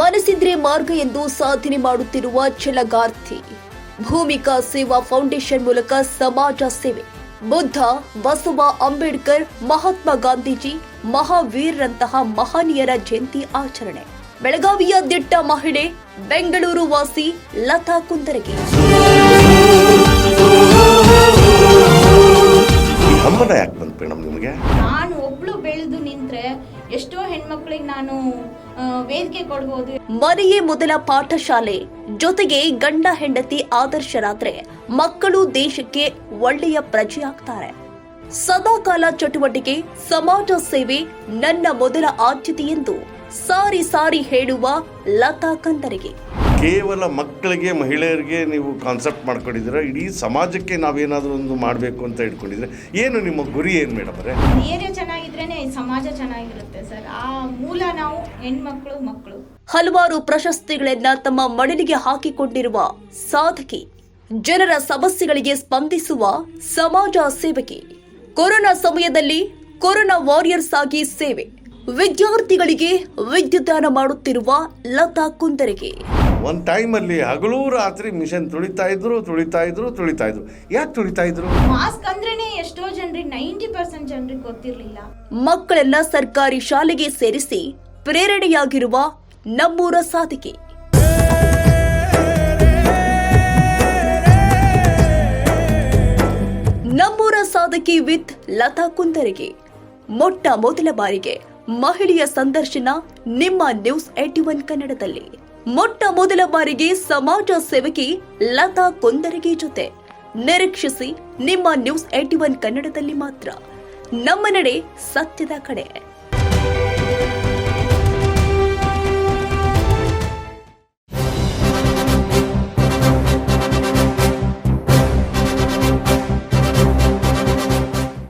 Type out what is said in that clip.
ಮನಸ್ಸಿದ್ರೆ ಮಾರ್ಗ ಎಂದು ಸಾಧನೆ ಮಾಡುತ್ತಿರುವ ಚಲಗಾರ್ಥಿ ಭೂಮಿಕಾ ಸೇವಾ ಫೌಂಡೇಶನ್ ಮೂಲಕ ಸಮಾಜ ಸೇವೆ. ಬುದ್ಧ, ಬಸವ ಅಂಬೇಡ್ಕರ್, ಮಹಾತ್ಮ ಗಾಂಧೀಜಿ, ಮಹಾವೀರರಂತಹ ಮಹನೀಯರ ಜಯಂತಿ ಆಚರಣೆ. ಬೆಳಗಾವಿಯ ದಿಟ್ಟ ಮಹಿಳೆ, ಬೆಂಗಳೂರು ವಾಸಿ ಲತಾ ಕುಂದರಗಿ. ಯಾಕೆ ನಾನು ಬೆಳೆದು ನಿಂತ್ರೆ ಎಷ್ಟೋ ಹೆಣ್ಮಕ್ಳಿಗೆ ನಾನು ವೇದಿಕೆ ಕೊಡ್ಬೋದು. ಮನೆಯೇ ಮೊದಲ ಪಾಠಶಾಲೆ. ಜೊತೆಗೆ ಗಂಡ ಹೆಂಡತಿ ಆದರ್ಶರಾದ್ರೆ ಮಕ್ಕಳು ದೇಶಕ್ಕೆ ಒಳ್ಳೆಯ ಪ್ರಜೆಯಾಗ್ತಾರೆ. ಸದಾಕಾಲ ಚಟುವಟಿಕೆ ಸಮಾಜ ಸೇವೆ ನನ್ನ ಮೊದಲ ಆದ್ಯತೆ ಎಂದು ಸಾರಿ ಸಾರಿ ಹೇಳುವ ಲತಾ ಕಂದರಿಗೆ. ಕೇವಲ ಮಕ್ಕಳಿಗೆ ಮಹಿಳೆಯರಿಗೆ ನೀವು ಕಾನ್ಸೆಪ್ಟ್ ಮಾಡ್ಕೊಂಡಿದ್ರೆ ಇಡೀ ಸಮಾಜಕ್ಕೆ ನಾವೇನಾದರೂ ಒಂದು ಮಾಡಬೇಕು ಅಂತ ಇಟ್ಕೊಂಡಿದ್ರೆ ಏನು ನಿಮ್ಮ ಗುರಿ ಏನು ಮೇಡಮ್ ಅವರೇ ಏರಿಯಾ ಚೆನ್ನಾಗಿದ್ರೇನೆ ಸಮಾಜ ಚೆನ್ನಾಗಿರುತ್ತೆ ಸರ್. ಆ ಮೂಲ ನಾವು ಹೆಣ್ಮಕ್ಳು ಮಕ್ಕಳು ಹಲವಾರು ಪ್ರಶಸ್ತಿಗಳನ್ನ ತಮ್ಮ ಮಡಿಲಿಗೆ ಹಾಕಿಕೊಂಡಿರುವ ಸಾಧಕಿ ಜನರ ಸಮಸ್ಯೆಗಳಿಗೆ ಸ್ಪಂದಿಸುವ ಸಮಾಜ ಸೇವಕಿ ಕೊರೋನಾ ಸಮಯದಲ್ಲಿ ಕೊರೋನಾ ವಾರಿಯರ್ಸ್ ಆಗಿ ಸೇವೆ ವಿದ್ಯಾರ್ಥಿಗಳಿಗೆ ವಿದ್ಯುದಾನ ಮಾಡುತ್ತಿರುವ ಲತಾ ಕುಂದರಿಗೆ. ಒಂದು ಟೈಮಲ್ಲಿ ಹಗಲು ರಾತ್ರಿ ಮಿಷನ್ ತುಳಿತಾ ಇದ್ರು ತುಳಿತಾ ಇದ್ರು ತುಳಿತಾ ಇದ್ರು. ಯಾಕೆ ತುಳಿತಾ ಇದ್ರು? ಮಾಸ್ಕ್ ಅಂದ್ರೇನೆ ಜನರಿಗೆ ನೈಂಟಿ ಪರ್ಸೆಂಟ್ ಗೊತ್ತಿರಲಿಲ್ಲ. ಮಕ್ಕಳನ್ನ ಸರ್ಕಾರಿ ಶಾಲೆಗೆ ಸೇರಿಸಿ ಪ್ರೇರಣೆಯಾಗಿರುವ ನಮ್ಮೂರ ಸಾಧಕಿ. ನಮ್ಮೂರ ಸಾಧಕಿ ವಿತ್ ಲತಾ ಕುಂದರಿಗೆ. ಮೊಟ್ಟ ಮೊದಲ ಬಾರಿಗೆ ಮಹಿಳೆಯ ಸಂದರ್ಶನ ನಿಮ್ಮ ನ್ಯೂಸ್ ಏಟಿ ಒನ್ ಕನ್ನಡದಲ್ಲಿ. ಮೊಟ್ಟ ಮೊದಲ ಬಾರಿಗೆ ಸಮಾಜ ಸೇವಕಿ ಲತಾ ಕುಂದರಿಗೆ ಜೊತೆ. ನಿರೀಕ್ಷಿಸಿ ನಿಮ್ಮ ನ್ಯೂಸ್ ಏಟಿ ಒನ್ ಕನ್ನಡದಲ್ಲಿ ಮಾತ್ರ. ನಮ್ಮ ನಡೆ ಸತ್ಯದ ಕಡೆ.